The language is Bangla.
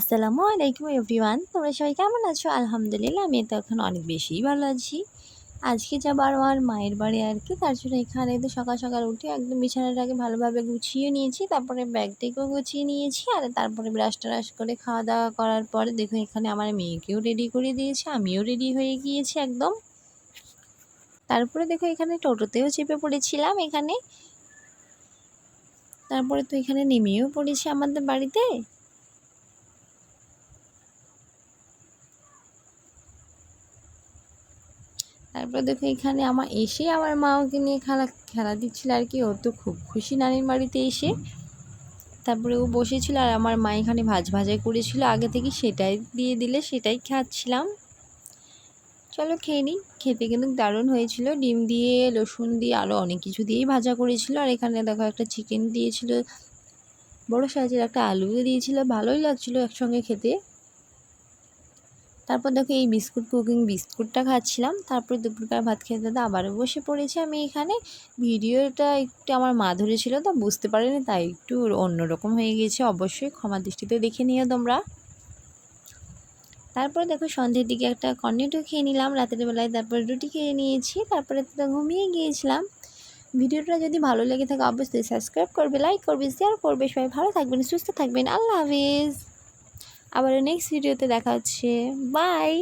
আসসালামু আলাইকুম এভরিওয়ান। তোমরা সবাই কেমন আছো? আলহামদুলিল্লাহ, আমি তো এখন অনেক বেশিই ভালো আছি। আজকে যাবার আমার মায়ের বাড়ি আর কি। তার জন্য এখানে তো সকাল সকাল উঠে একদম বিছানাটাকে ভালোভাবে গুছিয়ে নিয়েছি, তারপরে ব্যাগটাকেও গুছিয়ে নিয়েছি আর তারপরে ব্রাশ ট্রাশ করে খাওয়া দাওয়া করার পরে দেখো এখানে আমার মেয়েকেও রেডি করে দিয়েছে, আমিও রেডি হয়ে গিয়েছি একদম। তারপরে দেখো এখানে টোটোতেও চেপে পড়েছিলাম এখানে। তারপরে তো এখানে নেমেও পড়েছি আমাদের বাড়িতে। তারপর দেখো এখানে আমার এসে আমার মা ওকে নিয়ে খেলা খেলা দিচ্ছিল আর কি। ও তো খুব খুশি নানির বাড়িতে এসে। তারপরে ও বসেছিল আর আমার মা এখানে ভাজ ভাজাই করেছিল। আগে থেকে সেটাই দিয়ে দিলে সেটাই খাচ্ছিলাম। চলো খেয়ে নিই। খেতে কিন্তু দারুণ হয়েছিল। ডিম দিয়ে, রসুন দিয়ে আরও অনেক কিছু দিয়েই ভাজা করেছিল। আর এখানে দেখো একটা চিকেন দিয়েছিল। বড় সাইজের একটা আলুও দিয়েছিল। ভালোই লাগছিল একসঙ্গে খেতে। তারপর দেখো এই বিস্কুট কুকিং বিস্কুটটা খাচ্ছিলাম। তারপর দুপুরকার ভাত খেতে দাদা আবারও বসে পড়েছি। আমি এখানে ভিডিওটা একটু আমার মা ধরেছিল তো বুঝতে পারিনি, তাই একটু অন্যরকম হয়ে গেছে। অবশ্যই ক্ষমা দৃষ্টিতে দেখে নিও তোমরা। তারপরে দেখো সন্ধ্যের দিকে একটা কর্নেটো খেয়ে নিলাম। রাতের বেলায় তারপরে রুটি খেয়ে নিয়েছি। তারপরে তো ঘুমিয়ে গিয়েছিলাম। ভিডিওটা যদি ভালো লেগে থাকে, অবশ্যই সাবস্ক্রাইব করবে লাইক করবে শেয়ার করবে। সবাই ভালো থাকবেন, সুস্থ থাকবেন। আল্লাহ হাফিজ। আবার নেক্সট ভিডিওতে দেখা হচ্ছে। বাই